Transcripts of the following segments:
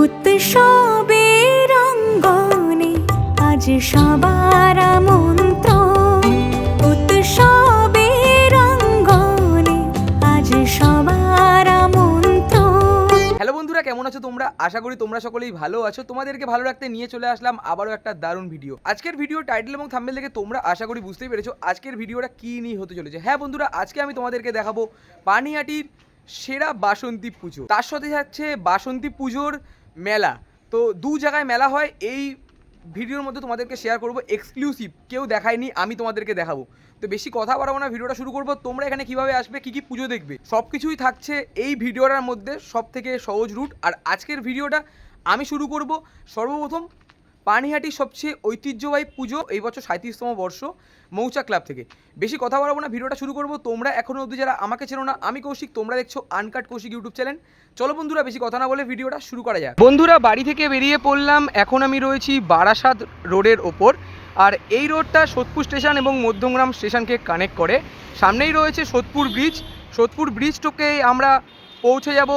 উৎসবের অঙ্গনে আজ সবার মন্ত্র উৎসবের অঙ্গনে আজ সবার মন্ত্র হ্যালো বন্ধুরা, কেমন আছো তোমরা? আশা করি তোমরা সকলেই ভালো আছো। তোমাদেরকে ভালো রাখতে নিয়ে চলে আসলাম আবারও একটা দারুণ ভিডিও আজকের ভিডিও টাইটেল এবং থাম্বেল দেখে তোমরা আশা করি বুঝতেই পেরেছ আজকের ভিডিওটা কী নিয়ে হতে চলেছে। হ্যাঁ বন্ধুরা, আজকে আমি তোমাদেরকে দেখাবো পানিহাটির সেরা বাসন্তী পুজো। তার সাথে যাচ্ছে বাসন্তী পুজোর মেলা। তো দু জায়গায় মেলা হয়, এই ভিডিওর মধ্যে তোমাদেরকে শেয়ার করব এক্সক্লুসিভ কেউ দেখায়নি, আমি তোমাদেরকে দেখাবো। তো বেশি কথা বাড়াবো না, ভিডিওটা শুরু করব। তোমরা এখানে কীভাবে আসবে, কি কি পুজো দেখবে? সব কিছুই থাকছে এই ভিডিওটার মধ্যে সব থেকে সহজ রুট আর আজকের ভিডিওটা আমি শুরু করব সর্বপ্রথম পানিহাটির সবচেয়ে ঐতিহ্যবাহী পুজো এই বছর সাঁত্রিশতম বর্ষ মৌচা ক্লাব থেকে। বেশি কথা বলব না, ভিডিওটা শুরু করব। তোমরা এখনও অবধি যারা আমাকে চেনো না, আমি কৌশিক, তোমরা দেখছ আনকাট কৌশিক ইউটিউব চ্যানেল। চলো বন্ধুরা, বেশি কথা না বলে ভিডিওটা শুরু করা যাক। বন্ধুরা, বাড়ি থেকে বেরিয়ে পড়লাম। এখন আমি রয়েছি বারাসাত রোডের ওপর। আর এই রোডটা সোদপুর স্টেশন এবং মধ্যমগ্রাম স্টেশনকে কানেক্ট করে। সামনেই রয়েছে সোদপুর ব্রিজ। সোদপুর ব্রিজটাকে আমরা পৌঁছে যাব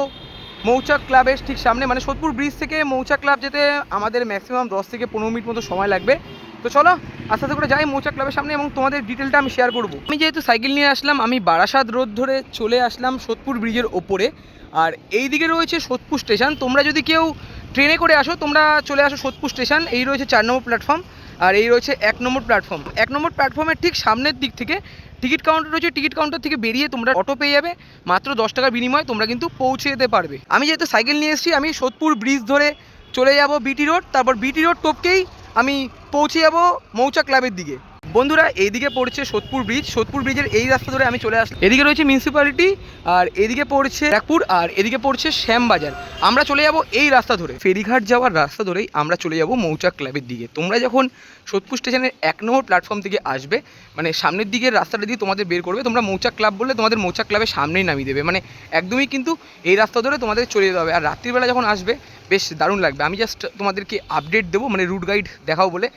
মৌচাক ক্লাবের ঠিক সামনে মানে সোদপুর ব্রিজ থেকে মৌচাক ক্লাব যেতে আমাদের ম্যাক্সিমাম দশ থেকে পনেরো মিনিট মতো সময় লাগবে। তো চলো, আস্তে আস্তে করে যাই মৌচাক ক্লাবের সামনে এবং তোমাদের ডিটেলটা আমি শেয়ার করব। আমি যেহেতু সাইকেল নিয়ে আসলাম, আমি বারাসাত রোড ধরে চলে আসলাম সোদপুর ব্রিজের ওপরে। আর এই দিকে রয়েছে সোদপুর স্টেশন তোমরা যদি কেউ ট্রেনে করে আসো, তোমরা চলে আসো সোদপুর স্টেশন এই রয়েছে চার নম্বর প্ল্যাটফর্ম আর এই রয়েছে এক নম্বর প্ল্যাটফর্ম এক নম্বর প্ল্যাটফর্মের ঠিক সামনের দিক থেকে টিকিট কাউন্টার রয়েছে, টিকিট কাউন্টার থেকে বেরিয়ে তোমরা অটো পেয়ে যাবে। মাত্র দশ টাকার বিনিময়ে তোমরা কিন্তু পৌঁছে যেতে পারবে। আমি যেহেতু সাইকেল নিয়ে এসেছি, আমি সোদপুর ব্রিজ ধরে চলে যাব বিটি রোড তারপর বিটি রোড টপকেই আমি পৌঁছে যাব মৌচা ক্লাবের দিকে। বন্ধুরা, এইদিকে পড়ছে সোদপুর ব্রিজ। সোদপুর ব্রিজের এই রাস্তা ধরে আমি চলে আসলাম। এদিকে রয়েছে মিউনিসিপ্যালিটি আর এদিকে পড়ছে ব্যাকপুর আর এদিকে পড়ছে শ্যামবাজার। আমরা চলে যাব এই রাস্তা ধরে। ফেরিঘাট যাওয়ার রাস্তা ধরেই আমরা চলে যাব মৌচাক ক্লাবের দিকে। তোমরা যখন সোদপুর স্টেশনের এক নম্বর প্ল্যাটফর্ম থেকে আসবে মানে সামনের দিকের রাস্তাটা দিয়ে তোমাদের বের করবে, তোমরা মৌচাক ক্লাব বললে তোমাদের মৌচাক ক্লাবের সামনেই নামিয়ে দেবে। মানে একদমই কিন্তু এই রাস্তা ধরে তোমাদের চলে যেতে হবে। আর রাত্রিবেলা যখন আসবে, বেশ দারুণ লাগবে। আমি জাস্ট তোমাদেরকে আপডেট দেবো মানে রুট গাইড দেখাও বলে।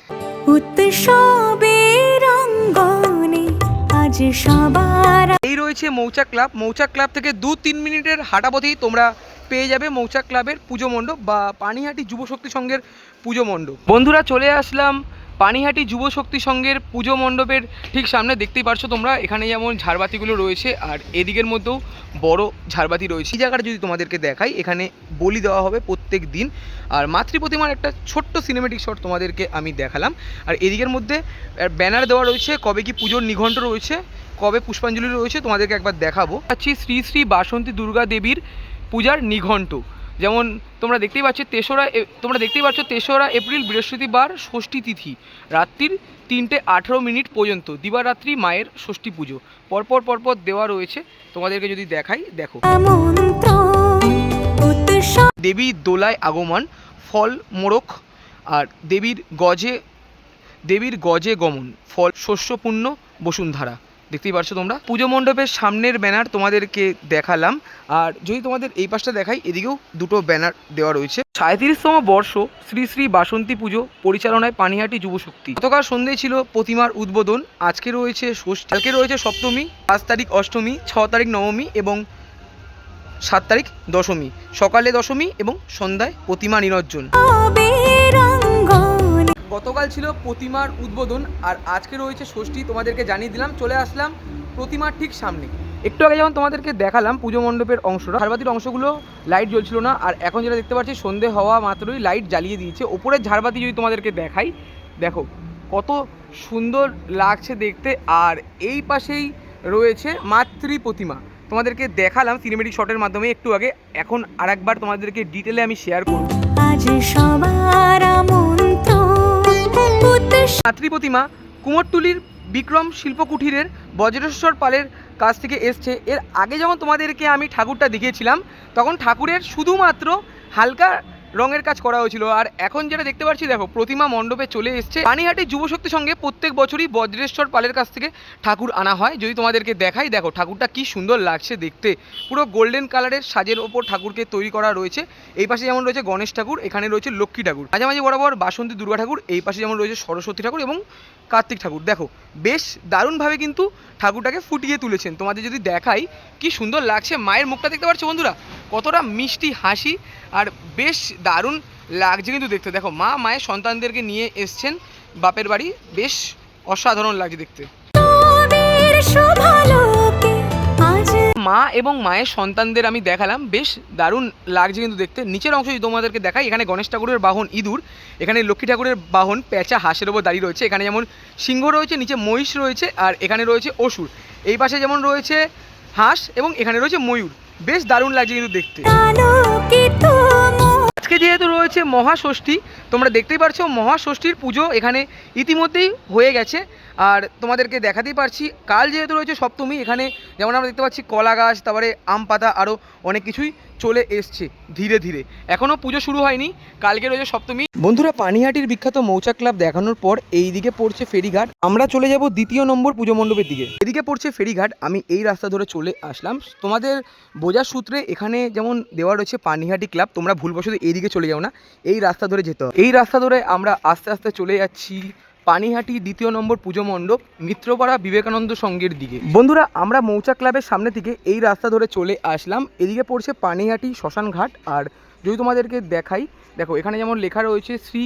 এই রয়েছে মৌচাক ক্লাব। মৌচাক ক্লাব থেকে দু তিন মিনিটের হাঁটাপথেই তোমরা পেয়ে যাবে মৌচাক ক্লাবের পুজো মণ্ডপ বা পানিহাটি যুব শক্তি সংঘের পুজো মণ্ডপ। বন্ধুরা, চলে আসলাম পানিহাটি যুব শক্তি সংঘের পুজো মণ্ডপের ঠিক সামনে দেখতেই পারছ তোমরা। এখানে যেমন ঝাড়বাতিগুলো রয়েছে আর এদিকের মধ্যেও বড় ঝাড়বাতি রয়েছে। এই জায়গাটা যদি তোমাদেরকে দেখাই, এখানে বলি দেওয়া হবে প্রত্যেক দিন। আর মাতৃ প্রতিমার একটা ছোট্ট সিনেমেটিক শট তোমাদেরকে আমি দেখালাম। আর এদিকের মধ্যে ব্যানার দেওয়া রয়েছে, কবে কি পুজোর নিঘণ্ট রয়েছে, কবে পুষ্পাঞ্জলি রয়েছে তোমাদেরকে একবার দেখাবো। আছি শ্রী শ্রী বাসন্তী দুর্গা দেবীর পূজার নিঘণ্ট। যেমন তোমরা দেখতেই পাচ্ছ তেসরা তোমরা দেখতেই পাচ্ছ তেসরা এপ্রিল বৃহস্পতিবার ষষ্ঠী তিথি, রাত্রির তিনটে আঠেরো মিনিট পর্যন্ত, দিবারাত্রি মায়ের ষষ্ঠী পুজো। পরপর পরপর দেওয়া রয়েছে, তোমাদেরকে যদি দেখাই, দেখো। দেবী দোলায় আগমন, ফল মোড়ক আর দেবীর গজে দেবীর গজে গমন, ফল, শস্যপূর্ণ বসুন্ধরা। দেখতেই পারছ তোমরা। পুজো মণ্ডপের সামনের ব্যানার তোমাদেরকে দেখালাম। আর যদি তোমাদের এই পাশটা দেখাই, এদিকেও দুটো ব্যানার দেওয়া রয়েছে। সাঁত্রিশতম বর্ষ শ্রী শ্রী বাসন্তী পুজো পরিচালনায় পানিহাটি যুবশক্তি। গতকাল সন্ধ্যে ছিল প্রতিমার উদ্বোধন। আজকে রয়েছে ষষ্ঠী আজকে রয়েছে সপ্তমী, পাঁচ তারিখ অষ্টমী, ছ তারিখ নবমী এবং সাত তারিখ দশমী। সকালে দশমী এবং সন্ধ্যায় প্রতিমা অঙ্গনে গতকাল ছিল প্রতিমার উদ্বোধন আর আজকে রয়েছে ষষ্ঠী, তোমাদেরকে জানিয়ে দিলাম, চলে আসলাম প্রতিমার ঠিক সামনে। একটু আগে যেমন তোমাদেরকে দেখালাম পুজো মণ্ডপের অংশটা, ঝাড়বাতির অংশগুলো লাইট জ্বলছিল না, আর এখন যেটা দেখতে পাচ্ছি, সন্ধে হওয়া মাত্রই লাইট জ্বালিয়ে দিয়েছে। ওপরের ঝাড়বাতি যদি তোমাদেরকে দেখাই, দেখো কত সুন্দর লাগছে দেখতে, আর এই পাশেই রয়েছে মাতৃ প্রতিমা। তোমাদেরকে দেখালাম সিনেমেটিক শটের মাধ্যমে একটু আগে, এখন আরেকবার তোমাদেরকে ডিটেলে আমি শেয়ার করব। মাতৃ প্রতিমা কুমোরটুলির বিক্রম শিল্পকুঠিরের বজ্রেশ্বর পালের কাছ থেকে এসছে। এর আগে যখন তোমাদেরকে আমি ঠাকুরটা দেখিয়েছিলাম, তখন ঠাকুরের শুধুমাত্র হালকা রঙের কাজ করা হয়েছিল। আর এখন যেটা দেখতে পাচ্ছি, দেখো, প্রতিমা মণ্ডপে চলে এসছে। পানিহাটি যুবশক্তির সঙ্গে প্রত্যেক বছরই বজ্রেশ্বর পালের কাছ থেকে ঠাকুর আনা হয়। যদি তোমাদেরকে দেখাই, দেখো, ঠাকুরটা কি সুন্দর লাগছে দেখতে। পুরো গোল্ডেন কালারের সাজের ওপর ঠাকুরকে তৈরি করা রয়েছে। এই পাশে যেমন রয়েছে গণেশ ঠাকুর, এখানে রয়েছে লক্ষ্মী ঠাকুর। মাঝামাঝি বরাবর বাসন্তী, দুর্গা ঠাকুর, এই পাশে যেমন রয়েছে সরস্বতী ঠাকুর এবং কার্তিক ঠাকুর। দেখো, বেশ দারুণভাবে কিন্তু ঠাকুরটাকে ফুটিয়ে তুলেছেন। তোমাদের যদি দেখাই, কি সুন্দর লাগছে। মায়ের মুখটা দেখতে পাচ্ছ বন্ধুরা? কতটা মিষ্টি হাসি আর বেশ দারুণ লাগছে কিন্তু দেখতে। দেখো মা মায়ের সন্তানদেরকে নিয়ে এসছেন বাপের বাড়ি বেশ অসাধারণ লাগছে দেখতে। মা এবং মায়ের সন্তানদের আমি দেখালাম বেশ দারুণ লাগছে কিন্তু দেখতে। নিচের অংশ যদি তোমাদেরকে দেখাই এখানে গণেশ ঠাকুরের বাহন ইঁদুর এখানে লক্ষ্মী ঠাকুরের বাহন পেঁচা হাঁসের ওপর দাঁড়িয়ে রয়েছে এখানে যেমন সিংহ রয়েছে নিচে মহিষ রয়েছে আর এখানে রয়েছে অসুর। এই পাশে যেমন রয়েছে হাঁস এবং এখানে রয়েছে ময়ূর। বেশ দারুণ লাগছে কিন্তু দেখতে। আজকে যেহেতু রয়েছে মহাষষ্ঠী, তোমরা দেখতেই পারছ মহাষষ্ঠীর পুজো এখানে ইতিমধ্যেই হয়ে গেছে। আর তোমাদেরকে দেখাতেই পারছি, কাল যেহেতু রয়েছে সপ্তমী, এখানে যেমন আমরা দেখতে পাচ্ছি কলা গাছ, তারপরে আম পাতা আরও অনেক কিছুই চলে এসছে ধীরে ধীরে। এখনও পুজো শুরু হয়নি, কালকে রয়েছে সপ্তমী। বন্ধুরা, পানিহাটির বিখ্যাত মৌচাক ক্লাব দেখানোর পর এই দিকে পড়ছে ফেরিঘাট। আমরা চলে যাব দ্বিতীয় নম্বর পুজো মণ্ডপের দিকে। এদিকে পড়ছে ফেরিঘাট, আমি এই রাস্তা ধরে চলে আসলাম। তোমাদের বোঝার সূত্রে এখানে যেমন দেওয়া রয়েছে পানিহাটি ক্লাব, তোমরা ভুলবশত এইদিকে চলে যাও না, এই রাস্তা ধরে যেতে হবে। এই রাস্তা ধরে আমরা আস্তে আস্তে চলে যাচ্ছি। পানিহাটি দ্বিতীয় নম্বর পুজো মণ্ডপ, মিত্রপাড়া বিবেকানন্দ সঙ্গের দিকে। বন্ধুরা, আমরা মৌচা ক্লাবের সামনে থেকে এই রাস্তা ধরে চলে আসলাম। এদিকে পড়ছে পানিহাটি শ্মশানঘাট। আর যদি তোমাদেরকে দেখাই, দেখো এখানে যেমন লেখা রয়েছে, শ্রী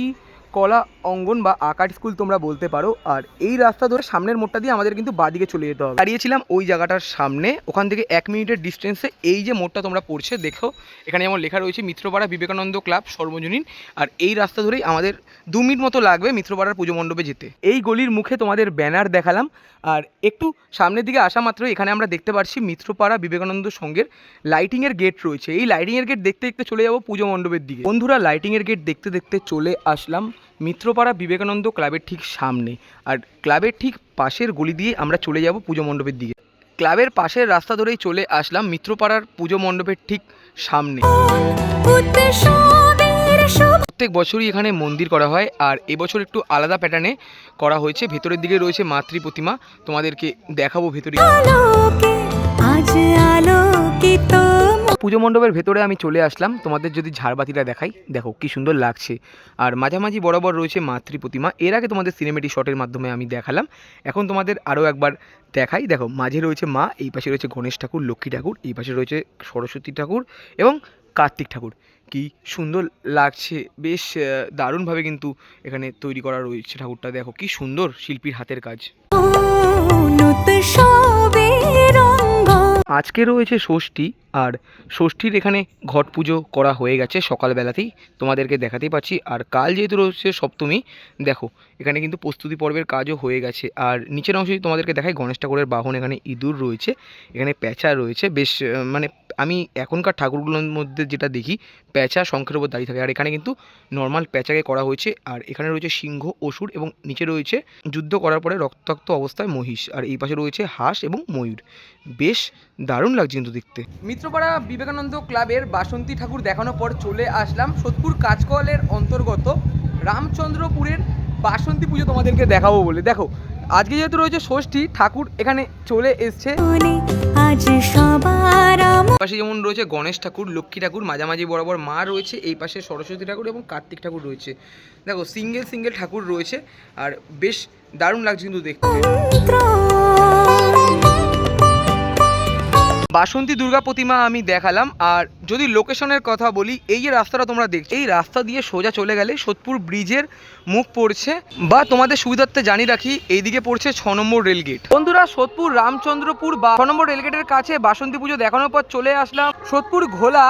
কলা, অঙ্গন বা আকার স্কুল তোমরা বলতে পারো। আর এই রাস্তা ধরে সামনের মোড়টা দিয়ে আমাদের কিন্তু বাদিকে চলে যেতে হবে। দাঁড়িয়েছিলাম ওই জায়গাটার সামনে, ওখান থেকে এক মিনিটের ডিস্টেন্সে এই যে মোড়টা তোমরা পড়ছে, দেখো, এখানে যেমন লেখা রয়েছে মিত্রপাড়া বিবেকানন্দ ক্লাব, সর্বজনীন। আর এই রাস্তা ধরেই আমাদের দু মিনিট মতো লাগবে মিত্রপাড়ার পুজো মণ্ডপে যেতে। এই গলির মুখে তোমাদের ব্যানার দেখালাম। আর একটু সামনের দিকে আসা মাত্র এখানে আমরা দেখতে পাচ্ছি মিত্রপাড়া বিবেকানন্দ সংঘের লাইটিংয়ের গেট রয়েছে। এই লাইটিংয়ের গেট দেখতে দেখতে চলে যাব পুজো মণ্ডপের দিকে। বন্ধুরা লাইটিংয়ের গেট দেখতে দেখতে চলে আসলাম। মিত্রপাড়া বিবেকানন্দ ক্লাবের ঠিক সামনে। আর ক্লাবের ঠিক পাশের গলি দিয়ে আমরা চলে যাব পুজো মণ্ডপের দিকে। ক্লাবের পাশের রাস্তা ধরেই চলে আসলাম মিত্রপাড়ার পুজো মণ্ডপের ঠিক সামনে। প্রত্যেক বছরই এখানে মন্দির করা হয়, আর এবছর একটু আলাদা প্যাটার্নে করা হয়েছে। ভেতরের দিকে রয়েছে মাতৃ প্রতিমা। তোমাদেরকে দেখাবো ভেতরে। পুজো মণ্ডপের ভেতরে আমি চলে আসলাম। তোমাদের যদি ঝাড়বাতিটা দেখাই, দেখো কি সুন্দর লাগছে। আর মাঝামাঝি বরাবর রয়েছে মাতৃ প্রতিমা। এর আগে তোমাদের সিনেমেটিক শটের মাধ্যমে আমি দেখালাম। এখন তোমাদের আরও একবার দেখাই। দেখো, মাঝে রয়েছে মা, এই পাশে রয়েছে গণেশ ঠাকুর, লক্ষ্মী ঠাকুর, এই পাশে রয়েছে সরস্বতী ঠাকুর এবং কার্তিক ঠাকুর। কি সুন্দর লাগছে, বেশ দারুণভাবে কিন্তু এখানে তৈরি করা রয়েছে ঠাকুরটা। দেখো কি সুন্দর শিল্পীর হাতের কাজ। রঙ্গন আজকে রয়েছে ষষ্ঠী, আর ষষ্ঠীর এখানে ঘট পুজো করা হয়ে গেছে সকালবেলাতেই। তোমাদেরকে দেখাতেই পাচ্ছি, আর কাল যেহেতু রয়েছে সপ্তমী, দেখো, এখানে কিন্তু প্রস্তুতি পর্বের কাজও হয়ে গেছে। আর নিচের অংশে তোমাদেরকে দেখাই, গণেশ ঠাকুরের বাহন এখানে ইঁদুর রয়েছে, এখানে প্যাঁচা রয়েছে, বেশ মানে আমি এখনকার ঠাকুরগুলোর মধ্যে যেটা দেখি প্যাঁচা শঙ্খের উপর দাঁড়িয়ে থাকে। আর এখানে কিন্তু নর্মাল প্যাঁচাকে করা হয়েছে। আর এখানে রয়েছে সিংহ অসুর এবং নিচে রয়েছে যুদ্ধ করার পরে রক্তাক্ত অবস্থায় মহিষ। আর এই পাশে রয়েছে হাঁস এবং ময়ূর। বেশ দারুণ লাগছে কিন্তু দেখতে। মিত্রপাড়া বিবেকানন্দ ক্লাবের বাসন্তী ঠাকুর দেখানোর পর চলে আসলাম সোদপুর কাজকলের অন্তর্গত রামচন্দ্রপুরের বাসন্তী পুজো তোমাদেরকে দেখাবো বলে। দেখো আজকে যেহেতু রয়েছে ষষ্ঠী ঠাকুর এখানে চলে এসছে। আজ সবার পাশে যেমন রয়েছে গণেশ ঠাকুর লক্ষ্মী ঠাকুর মাঝামাঝি বরাবর মা রয়েছে এই পাশে সরস্বতী ঠাকুর এবং কার্তিক ঠাকুর রয়েছে। দেখো সিঙ্গেল সিঙ্গেল ঠাকুর রয়েছে আর বেশ দারুণ লাগছে কিন্তু দেখতে। বাসন্তী দুর্গা প্রতিমা আমি দেখালাম, আর যদি লোকেশনের কথা বলি, এই যে রাস্তাটা তোমরা দেখছ, এই রাস্তা দিয়ে সোজা চলে গেলে সোদপুর ব্রিজের মুখ পড়ছে, বা তোমাদের সুবিধার্থে জানিয়ে রাখি, এইদিকে পড়ছে ছ নম্বর রেলগেট বন্ধুরা, সোদপুর, রামচন্দ্রপুর বা ছ নম্বর রেলগেটের কাছে বাসন্তী পুজো দেখানোর পর চলে আসলাম। সোদপুর ঘোলা,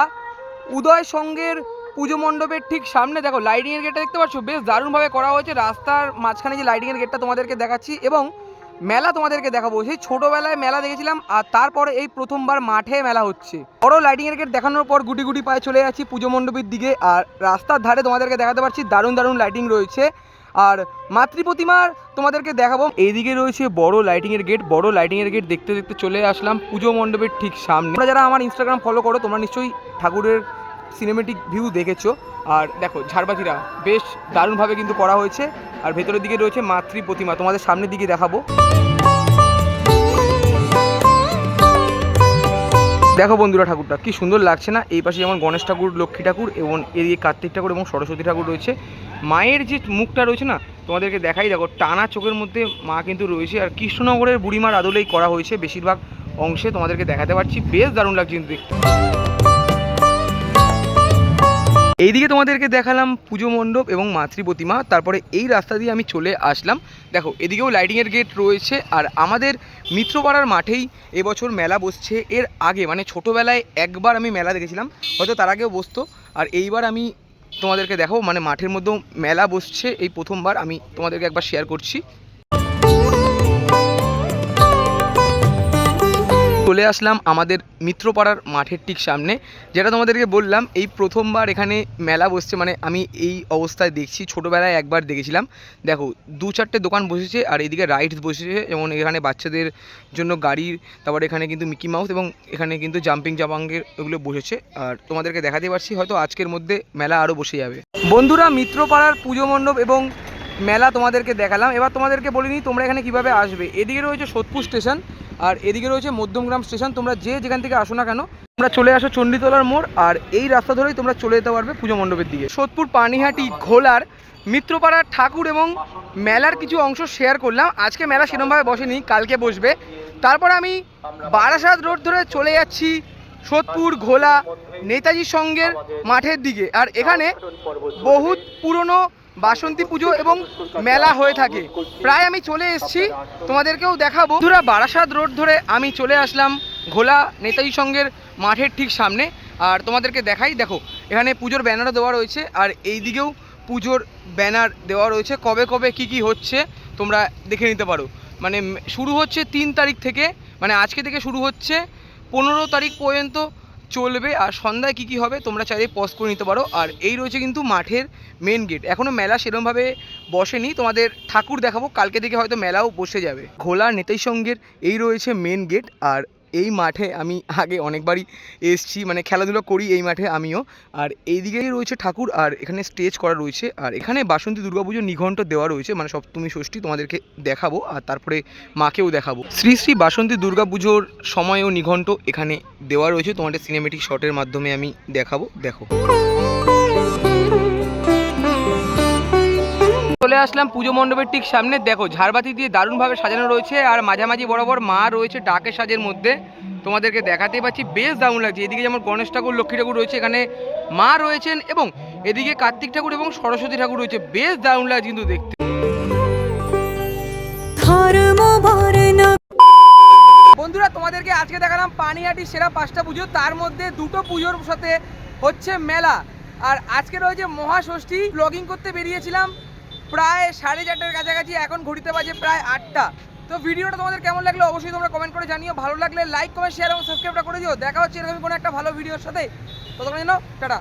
উদয় সঙ্গের পুজো মণ্ডপের ঠিক সামনে, দেখো লাইটিংয়ের গেটটা দেখতে পাচ্ছ? বেশ দারুণভাবে করা হয়েছে। রাস্তার মাঝখানে যে লাইটিংয়ের গেটটা তোমাদেরকে দেখাচ্ছি, এবং মেলা তোমাদেরকে দেখাবো। সেই ছোটোবেলায় মেলা দেখেছিলাম, আর তারপরে এই প্রথমবার মাঠে মেলা হচ্ছে। বড় লাইটিংয়ের গেট দেখানোর পর গুটি গুটি পায়ে চলে যাচ্ছি পুজো মণ্ডপের দিকে, আর রাস্তার ধারে তোমাদেরকে দেখাতে পারছি দারুণ দারুণ লাইটিং রয়েছে। আর মাতৃ প্রতিমার তোমাদেরকে দেখাবো, এইদিকে রয়েছে বড় লাইটিংয়ের গেট বড় লাইটিংয়ের গেট দেখতে দেখতে চলে আসলাম পুজো মণ্ডপের ঠিক সামনে। তোমরা যারা আমার ইনস্টাগ্রাম ফলো করো, তোমরা নিশ্চয়ই ঠাকুরের সিনেমেটিক ভিউ দেখেছ। আর দেখো ঝাড়বাতিরা বেশ দারুণভাবে কিন্তু করা হয়েছে। আর ভেতরের দিকে রয়েছে মাতৃ প্রতিমা, তোমাদের সামনের দিকে দেখাবো। দেখো বন্ধুরা ঠাকুরটা কি সুন্দর লাগছে না? এই পাশে যেমন গণেশ ঠাকুর, লক্ষ্মী ঠাকুর এবং এদিকে কার্তিক ঠাকুর এবং সরস্বতী ঠাকুর রয়েছে। মায়ের যে মুখটা রয়েছে না, তোমাদেরকে দেখাই, দেখো, টানা চোখের মধ্যে মা কিন্তু রয়েছে। আর কৃষ্ণনগরের বুড়িমার আদলেই করা হয়েছে, বেশিরভাগ অংশে তোমাদেরকে দেখাতে পারছি। বেশ দারুণ লাগছে কিন্তু দেখতে। এইদিকে তোমাদেরকে দেখালাম পুজো মণ্ডপ এবং মাতৃ প্রতিমা, তারপরে এই রাস্তা দিয়ে আমি চলে আসলাম। দেখো, এদিকেও লাইটিংয়ের গেট রয়েছে, আর আমাদের মিত্রপাড়ার মাঠেই এবছর মেলা বসছে। এর আগে মানে ছোটোবেলায় একবার আমি মেলা দেখেছিলাম, হয়তো তার আগেও বসতো। আর এইবার আমি তোমাদেরকে দেখো মানে মাঠের মধ্যেও মেলা বসছে, এই প্রথমবার আমি তোমাদেরকে একবার শেয়ার করছি। চলে আসলাম আমাদের মিত্রপাড়ার মাঠের ঠিক সামনে। যেটা তোমাদেরকে বললাম, এই প্রথমবার এখানে মেলা বসছে মানে আমি এই অবস্থায় দেখছি, ছোটোবেলায় একবার দেখেছিলাম। দেখো, দু চারটে দোকান বসেছে, আর এদিকে রাইডস বসেছে, যেমন এখানে বাচ্চাদের জন্য গাড়ির তারপর এখানে কিন্তু মিকি মাউস এবং এখানে কিন্তু জাম্পিং জাপাঙ্গের ওগুলো বসেছে। আর তোমাদেরকে দেখাতে পারছি, হয়তো আজকের মধ্যে মেলা আরও বসে যাবে। বন্ধুরা, মিত্রপাড়ার পুজো মণ্ডপ এবং মেলা তোমাদেরকে দেখালাম। এবার তোমাদেরকে বলিনি তোমরা এখানে কীভাবে আসবে। এদিকে রয়েছে সোদপুর স্টেশন। আর এদিকে রয়েছে মধ্যমগ্রাম স্টেশন। তোমরা যে যেখান থেকে আসো না কেন, তোমরা চলে আসো চণ্ডীতলার মোড় আর এই রাস্তা ধরেই তোমরা চলে যেতে পারবে পুজো মণ্ডপের দিকে। সোদপুর, পানিহাটি, ঘোলার, মিত্রপাড়ার ঠাকুর এবং মেলার কিছু অংশ শেয়ার করলাম। আজকে মেলা সেরকমভাবে বসেনি, কালকে বসবে। তারপর আমি বারাসাত রোড ধরে চলে যাচ্ছি সোদপুর, ঘোলা, নেতাজি সঙ্গের মাঠের দিকে। আর এখানে বহুত পুরনো বাসন্তী পুজো এবং মেলা হয়ে থাকে। প্রায় আমি চলে এসেছি, তোমাদেরকেও দেখাবো। বন্ধুরা, বারাসাত রোড ধরে আমি চলে আসলাম ঘোলা নেতাজি সঙ্গের মাঠের ঠিক সামনে। আর তোমাদেরকে দেখাই, দেখো, এখানে পুজোর ব্যানারও দেওয়া রয়েছে, আর এই দিকেও পুজোর ব্যানার দেওয়া রয়েছে। কবে কবে কি কি হচ্ছে তোমরা দেখে নিতে পারো। মানে শুরু হচ্ছে তিন তারিখ থেকে মানে আজকে থেকে শুরু হচ্ছে পনেরো তারিখ পর্যন্ত চলবে আর সন্ধ্যায় কী কী হবে তোমরা চাইলে পজ করে নিতে পারো। আর এই রয়েছে কিন্তু মাঠের মেন গেট এখনও মেলা সেরমভাবে বসেনি। তোমাদের ঠাকুর দেখাবো। কালকে থেকে হয়তো মেলাও বসে যাবে। ঘোলা নেতাই সঙ্গের এই রয়েছে মেন গেট আর এই মাঠে আমি আগে অনেকবারই এসছি মানে খেলাধুলো করি এই মাঠে আমিও। আর এইদিকেই রয়েছে ঠাকুর, আর এখানে স্টেজ করা রয়েছে। আর এখানে বাসন্তী দুর্গাপুজোর নিঘণ্ট দেওয়া রয়েছে মানে সপ্তমী, ষষ্ঠী তোমাদেরকে দেখাবো, আর তারপরে মাকেও দেখাবো। শ্রী শ্রী বাসন্তী দুর্গাপুজোর সময় ও নিঘণ্ট এখানে দেওয়া রয়েছে, তোমাদের সিনেমেটিক শটের মাধ্যমে আমি দেখাবো, দেখো। চলে আসলাম পুজো মণ্ডপের ঠিক সামনে। দেখো ঝাড়বাতি দিয়ে দারুণভাবে সাজানো রয়েছে আর মাঝামাঝি বরাবর মা রয়েছে ডাকের সাজের মধ্যে। তোমাদেরকে দেখাতেই পাচ্ছি বেশ দারুণ লাগছে। এদিকে যেমন গণেশ ঠাকুর লক্ষ্মী ঠাকুর রয়েছে এখানে মা রয়েছেন এবং এদিকে কার্তিক ঠাকুর এবং সরস্বতী ঠাকুর রয়েছে। বেশ দারুণ লাগছে কিন্তু দেখতে। বন্ধুরা তোমাদেরকে আজকে দেখালাম পানিহাটি সেরা পাঁচটা পুজো। তার মধ্যে দুটো পুজোর সাথে হচ্ছে মেলা। আর আজকে রয়েছে মহাষষ্ঠী। ব্লগিং করতে বেরিয়েছিলাম। প্রায় সাড়ে চারটার কাছাকাছি এখন ঘড়িতে বাজে প্রায় আটটা। তো ভিডিওটা তোমাদের কেমন লাগল অবশ্যই তোমরা কমেন্ট করে জানিও। ভালো লাগলে লাইক কমেন্ট শেয়ার এবং সাবস্ক্রাইবটা করে দিও। দেখা হচ্ছে এরকম কোনো একটা ভালো ভিডিওর সাথে। ততক্ষণ যেন টাটা।